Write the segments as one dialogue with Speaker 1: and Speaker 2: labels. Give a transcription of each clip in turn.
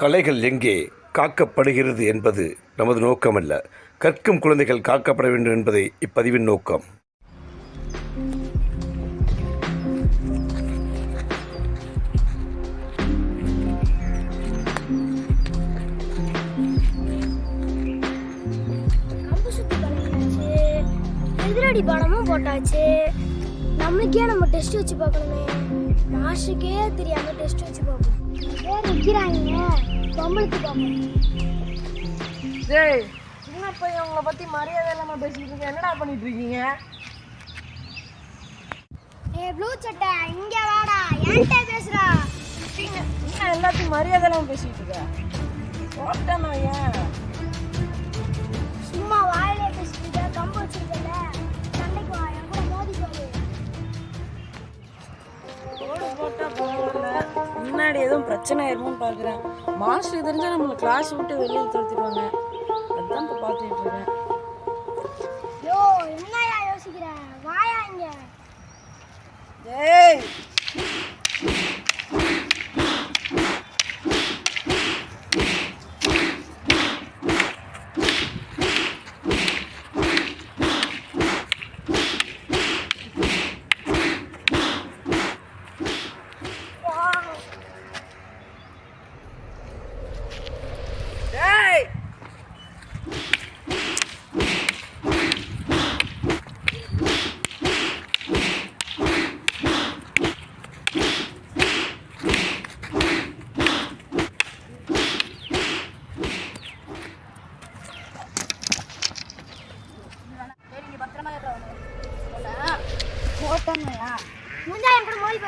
Speaker 1: கலைகள் எங்கே காக்கப்படுகிறது என்பது நமது நோக்கமல்ல. கற்கும் குழந்தைகள் காக்கப்பட வேண்டும் என்பதே இப்பதிவின் நோக்கம்.
Speaker 2: எதிரடி பாடமும் போட்டாச்சு. நம்மளுக்கே நம்ம டெஸ்ட் வச்சு பார்க்கணுமே. மாஸ்டருக்கே தெரியாம டெஸ்ட் வச்சு பார்ப்போம். வேற வைக்கிறாங்க பொம்பளுக்கு
Speaker 3: பையன் உங்களை பத்தி மரியாதை இல்லாம பேசிட்டு இருக்க. என்னடா பண்ணிட்டு இருக்கீங்க?
Speaker 2: ஏ ப்ளூ சட்டை இங்க வாடா. என்கிட்ட பேசுறா
Speaker 3: என்ன எல்லாத்தையும் மரியாதை இல்லாம பேசிட்டு இருக்க. போட்டேன் ஏன்?
Speaker 2: சும்மா வாயிலே
Speaker 3: முன்னாடி எதுவும் பிரச்சனை ஆயிருமோன்னு பார்க்குறேன். மாஸ்டர் தெரிஞ்சா நம்மளை கிளாஸ் விட்டு வெளியே துரத்திடுவாங்க அதான் இப்போ பார்த்துட்டு இருக்கேன்.
Speaker 2: யோ என்னயா வாயா இங்க.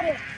Speaker 2: করে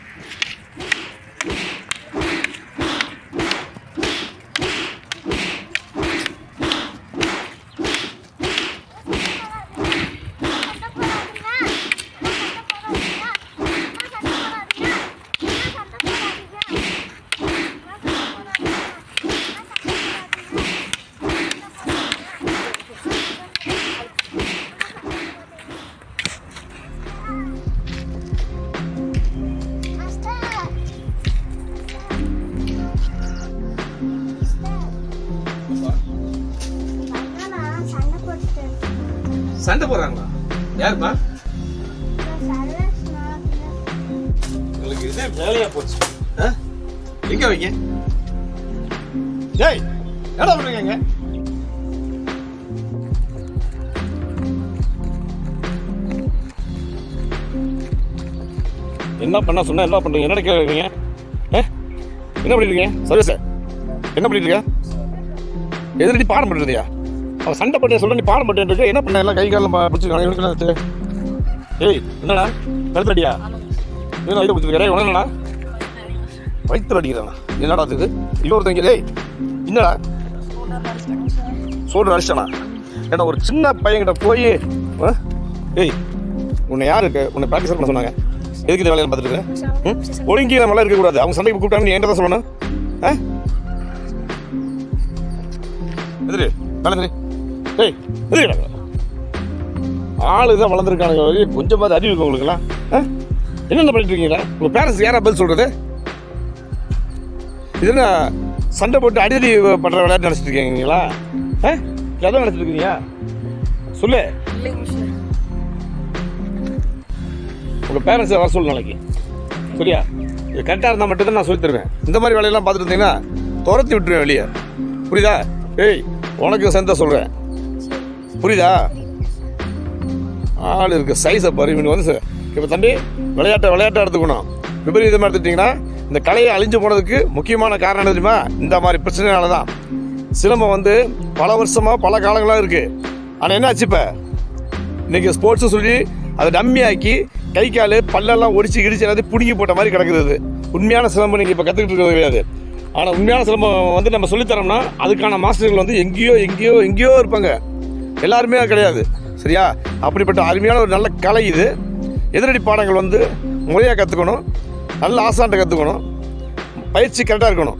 Speaker 2: சண்டை
Speaker 1: போடுறாங்களா? யாருப்பா? உங்களுக்கு இதுதான் வேலையா போச்சு ஆ? எங்க வைங்க? டேய் என்ன பண்றீங்க இங்க? என்ன பண்ண சொன்னா என்ன பண்றீங்க என்ன கேட்குறீங்க? என்ன பண்ணிட்டு இருக்கீங்க? சர்வீஸ் என்ன பண்ணிட்டு இருக்க? எதிரடி பாடம் பண்ணுறதையா அவன் சண்டை பண்ணி சொல்ற நீ பாடம் பண்ணிட்டு இருக்க. என்ன பண்ண? எல்லாம் கை காலம் பிடிச்சிருக்காங்க இவனுக்கு? ஏய் என்னடா? கழுத்தடியா என்ன ஐடியா கொடுத்துருக்கே உனக்கு என்னடா வயிற்று அடிக்கிறானா என்னடா இது? இன்னொருத்தங்க டேய் என்னடா? சோடு அடிச்சானா? ஏன்னா ஒரு சின்ன பையன்கிட்ட போய்? ஏய் உன்னை யாரு இருக்கு? உன்னை ப்ராக்டிஸ் பண்ண சொன்னாங்க. எதுக்கு இந்த வேலையை பார்த்துட்டு? ஒழுங்கி நம்மளாம் இருக்கக்கூடாது. அவங்க சண்டைக்கு கூப்பிட்டாங்க நீ என்கிட்ட தான் சொல்லணும்? ஆ? எதிரி வேலை ஏய் எதிரி ஆளு தான் வளர்ந்துருக்கானுங்க. வழி கொஞ்சமாவது அறிவு இருக்கு உங்களுக்குலாம் ஆ? என்னென்ன பண்ணிட்டு இருக்கீங்களா உங்கள் பேரண்ட்ஸ் யாரா பதில் சொல்கிறது இது என்ன சண்டை போட்டு அடிதடி பண்ணுற விளையாட்டு நினச்சிட்டு இருக்கீங்களா ஆ? எதை நினச்சிட்டு இருக்கீங்க சொல்லு. உங்கள் பேரண்ட்ஸை வர சொல்லு நாளைக்கு. சரியா? இது கரெக்டாக இருந்தால் மட்டும்தான் நான் சொல்லி தருவேன். இந்த மாதிரி வேலையெல்லாம் பார்த்துட்டு இருந்தீங்கன்னா துரத்தி விட்டுருவேன் வெளியே. புரியுதா? ஏய் உனக்கு சந்தை சொல்கிறேன் புரியுதா? ஆள் இருக்க சைஸை பாரு இவனுக்கு வந்து இப்போ தம்பி விளையாட்டை விளையாட்டை எடுத்துக்கணும். விபரீதமாக எடுத்துட்டிங்கன்னா இந்த கலையை அழிஞ்சு போனதுக்கு முக்கியமான காரணம் என்ன தெரியுமா? இந்த மாதிரி பிரச்சனைனால தான் சிலம்பம் வந்து பல வருஷமாக பல காலங்களாக இருக்குது ஆனால் என்ன ஆச்சு இப்போ? இன்றைக்கி ஸ்போர்ட்ஸு சொல்லி அதை டம்மியாக்கி கை கால் பல்லெல்லாம் ஒடிச்சு கிடிச்சு எல்லாத்தையும் பிடுங்கி போட்ட மாதிரி கிடக்குது உண்மையான சிலம்பம் நீங்கள் இப்போ கற்றுக்கிட்டு இருக்கிறது கிடையாது. ஆனால் உண்மையான சிலம்பம் வந்து நம்ம சொல்லித்தரோம்னா அதுக்கான மாஸ்டர்கள் வந்து எங்கேயோ எங்கேயோ எங்கேயோ இருப்பாங்க. எல்லாருமே கிடையாது. சரியா? அப்படிப்பட்ட அருமையான ஒரு நல்ல கலை இது. எதிரடி பாடங்கள் வந்து முறையாக கற்றுக்கணும் நல்ல ஆசான்ட்ட கற்றுக்கணும் பயிற்சி கரெக்டாக இருக்கணும்.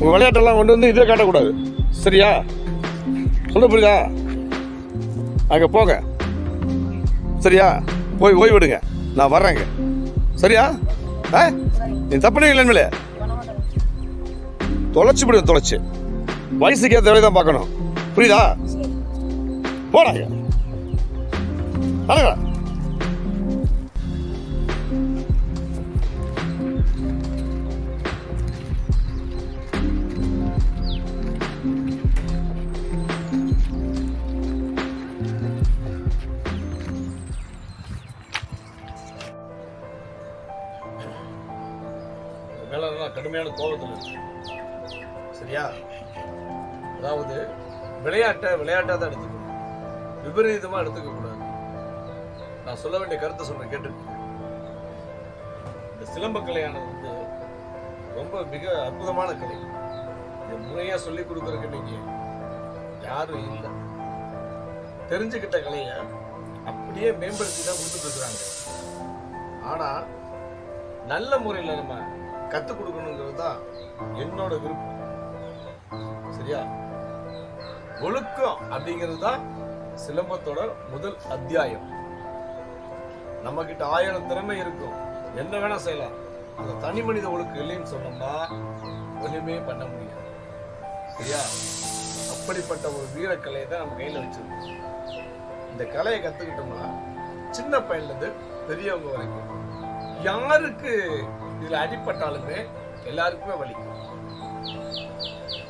Speaker 1: உங்கள் விளையாட்டெல்லாம் கொண்டு வந்து இதில் காட்டக்கூடாது. சரியா? சொல்ல புரியுதா? அங்கே போங்க. சரியா? போய் ஓய்விடுங்க. நான் வர்றேங்க சரியா? ஆ? நீ தப்பு இல்லைன்னு தொலைச்சு விடுங்க தொலைச்சு. வயசுக்கு ஏற்ற வேலையை தான் பார்க்கணும். புரியுதா? போடாங்க நடங்கடா மேல கடுமையான கோபத்தில் இருக்கு. சரியா? அதாவது விளையாட்டை விளையாட்டாக தான் எடுத்துக்கணும். விபரீதமாக எடுத்துக்க கூடாது. நான் சொல்ல வேண்டிய கருத்தை சொல்றேன் கேட்டிருக்கேன். இந்த சிலம்ப கலையானது வந்து ரொம்ப மிக அற்புதமான கலை. இதை முறையாக சொல்லி கொடுக்குறதுக்கு இன்னைக்கு யாரும் இல்லை. தெரிஞ்சுக்கிட்ட கலையை அப்படியே மேம்படுத்தி தான் கொடுத்துட்டு இருக்கிறாங்க. ஆனால் நல்ல முறையில் நம்ம கற்றுக் கொடுக்கணுங்கிறது தான் என்னோட விருப்பம். சரியா? ஒழுக்கம் அப்படிங்கிறது தான் சிலம்பத்தோட முதல் அத்தியாயம். நம்ம கிட்ட ஆயிரம் திறமை இருக்கும். என்ன வேணா செய்யலாம். அந்த தனி மனித ஒழுக்கம் இல்லைன்னு சொன்னோம்னா ஒண்ணுமே பண்ண முடியாது. சரியா? அப்படிப்பட்ட ஒரு வீரக்கலையை தான் நம்ம கையில் வச்சிருக்கோம். இந்த கலையை கத்துக்கிட்டோம்னா சின்ன பையன்லேருந்து பெரியவங்க வரைக்கும் யாருக்கு இதுல அடிப்பட்டாலுமே எல்லாருக்குமே வலிக்கும்.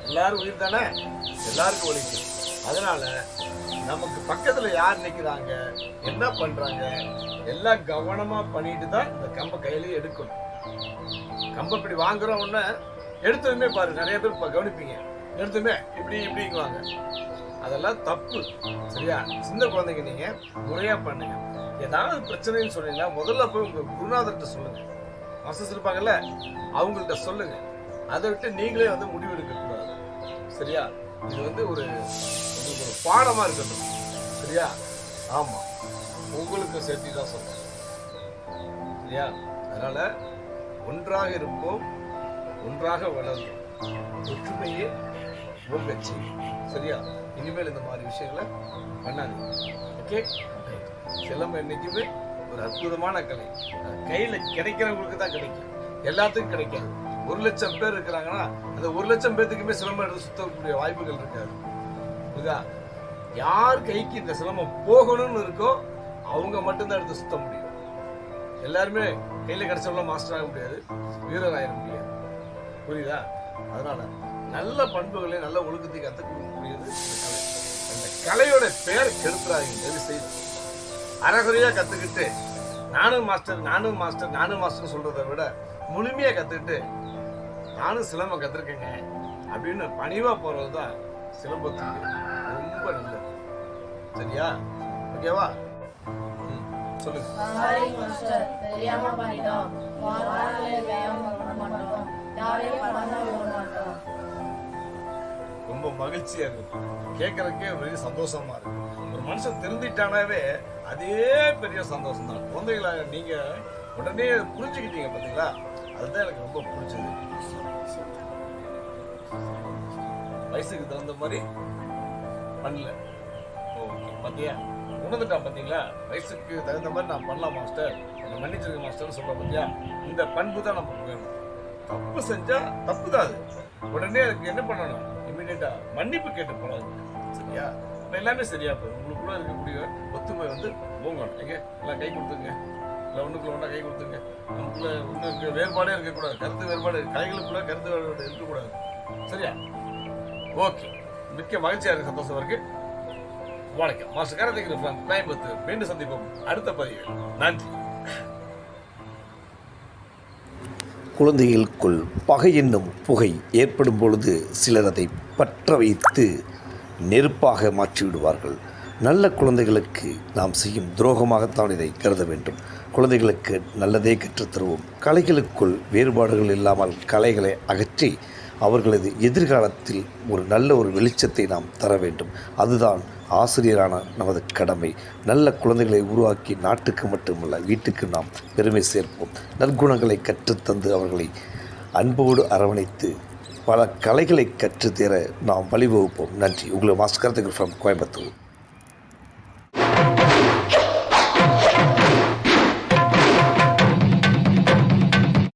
Speaker 1: எல்லாரும் உயிர் தானே? எல்லாருக்கும் வலிக்கும். அதனால நமக்கு பக்கத்துல யார் நிக்கிறாங்க என்ன பண்றாங்க எல்லாம் கவனமா பண்ணிட்டு தான் இந்த கம்பை கையிலேயே எடுக்கணும். கம்பை இப்படி வாங்குறோம் உடனே எடுத்ததுமே பாரு நிறைய பேர் இப்போ கவனிப்பீங்க. எடுத்துமே இப்படி இப்படிங்குவாங்க. அதெல்லாம் தப்பு சரியா? சின்ன குழந்தைங்க நீங்க முறையா பண்ணுங்க. ஏதாவது பிரச்சனைன்னு சொன்னீங்கன்னா முதல்ல போய் உங்க குருநாதர்கிட்ட சொல்லுங்க. மாஸ்டர்ஸ் இருப்பாங்கல்ல அவங்கள்ட்ட சொல்லுங்க. அதை விட்டு நீங்களே வந்து முடிவு எடுக்க கூடாது சரியா? இது வந்து ஒரு ஒரு பாடமா இருக்கட்டும். சரியா? ஆமா. உங்களுக்கு சேர்த்து தான் சொல்றேன் சரியா? அதனால ஒன்றாக இருப்போம் ஒன்றாக வளர்ந்தோம் ஒற்றுமையே ஓங்கச்சி சரியா? இனிமேல் இந்த மாதிரி விஷயங்களை பண்ணாதீங்க. ஓகே சிலம்பம் என்னைக்குமே ஒரு அற்புதமான கலை. கையில் கிடைக்கிறவங்களுக்கு தான் கிடைக்கும். எல்லாத்துக்கும் கிடைக்காது. ஒரு லட்சம் பேர் இருக்கிறாங்கன்னா அந்த ஒரு லட்சம் பேர்த்துக்குமே சிலம்பம் எடுத்து சுத்தக்கூடிய வாய்ப்புகள் இருக்காது. புரியுதா? யார் கைக்கு இந்த சிலம்பம் போகணும்னு இருக்கோ அவங்க மட்டும்தான் எடுத்து சுத்த முடியும். எல்லாருமே கையில் கிடைச்சவங்கள மாஸ்டர் ஆக முடியாது வீரர் ஆயிட முடியாது. புரியுதா? அதனால நல்ல பண்புகளை நல்ல ஒழுக்கத்தை கற்றுக் கொடுக்கக்கூடியது கலை. அந்த கலையோட பெயர் கெடுத்துறாதீங்க தயவு செய்து. அறகுறையாக கற்றுக்கிட்டு நானும் மாஸ்டர் நானும் மாஸ்டர் நானும் மாஸ்டர் சொல்றதை விட முழுமையாக கற்றுக்கிட்டு நானும் சிலம்பம் கற்றுருக்கேங்க அப்படின்னு பணிவாக போகிறது தான் சிலம்பத்துக்கு. சரியா? ஓகேவா சொல்லுங்க
Speaker 4: சாரி மாஸ்டர் தெரியாம பண்ணிட்டோம். வாழ்நாளில் வேகமா பண்ண மாட்டோம். யாரையும் பண்ண விட மாட்டோம்.
Speaker 1: ரொம்ப மகிழ்ச்சியா இருக்கு. கேட்கறதுக்கே பெரிய சந்தோஷமா இருக்கு. ஒரு மனுஷன் திருந்திட்டானாவே அதே பெரிய சந்தோஷம் தான் குழந்தைகளா நீங்க உடனே புரிஞ்சுக்கிட்டீங்க பாத்தீங்களா? அதுதான் எனக்கு ரொம்ப பிடிச்சது. வயசுக்கு தகுந்த மாதிரி பண்ணல. பார்த்தியா உணர்ந்துட்டான் பார்த்தீங்களா வயசுக்கு தகுந்த மாதிரி நான் பண்ணலாம் மாஸ்டர். என்னை மன்னிச்சிருக்க மாஸ்டர்னு சொல்ல பார்த்தியா இந்த பண்பு தான் நமக்கு வேணும். தப்பு செஞ்சால் தப்பு தான் அது. உடனே அதுக்கு என்ன பண்ணணும்? இமீடியட்டா மன்னிப்பு கேட்டு போனாங்க சரியா? இப்போ எல்லாமே சரியா போகும் உங்களுக்குள்ள இருக்கக்கூடிய ஒத்துமை வந்து போங்கணும் எங்க எல்லாம் கை கொடுத்துங்க இல்லை ஒன்றுக்குள்ள ஒன்றா கை கொடுத்துங்க நமக்குள்ள ஒன்று இருக்க வேறுபாடே இருக்கக்கூடாது. கருத்து வேறுபாடு கைகளுக்குள்ள கருத்து வேறுபாடு இருக்கக்கூடாது. சரியா? ஓகே. மிக்க மகிழ்ச்சியாக இருக்குது சந்தோஷம் இருக்குது வணக்கம். மாஸ்டர் காரதிக்கு கோயம்புத்தூர். மீண்டும் சந்திப்போம். அடுத்த பதிவில். நன்றி.
Speaker 5: குழந்தைகளுக்குள் பகை என்னும் புகை ஏற்படும் பொழுது சிலர் அதை பற்ற வைத்து நெருப்பாக மாற்றிவிடுவார்கள். நல்ல குழந்தைகளுக்கு நாம் செய்யும் துரோகமாகத்தான் இதை கருத வேண்டும். குழந்தைகளுக்கு நல்லதே கற்றுத் தருவோம். கலைகளுக்குள் வேறுபாடுகள் இல்லாமல் கலைகளை அகற்றி அவர்களது எதிர்காலத்தில் ஒரு நல்ல ஒரு வெளிச்சத்தை நாம் தர வேண்டும். அதுதான் ஆசிரியரான நமது கடமை. நல்ல குழந்தைகளை உருவாக்கி நாட்டுக்கு மட்டுமல்ல வீட்டுக்கு நாம் பெருமை சேர்ப்போம். நற்குணங்களை கற்றுத்தந்து அவர்களை அன்போடு அரவணைத்து பல கலைகளை கற்றுத்தேர நாம் வழிவகுப்போம். நன்றி. உங்களை மாஸ்கர் ஃப்ரம் கோயம்புத்தூர்.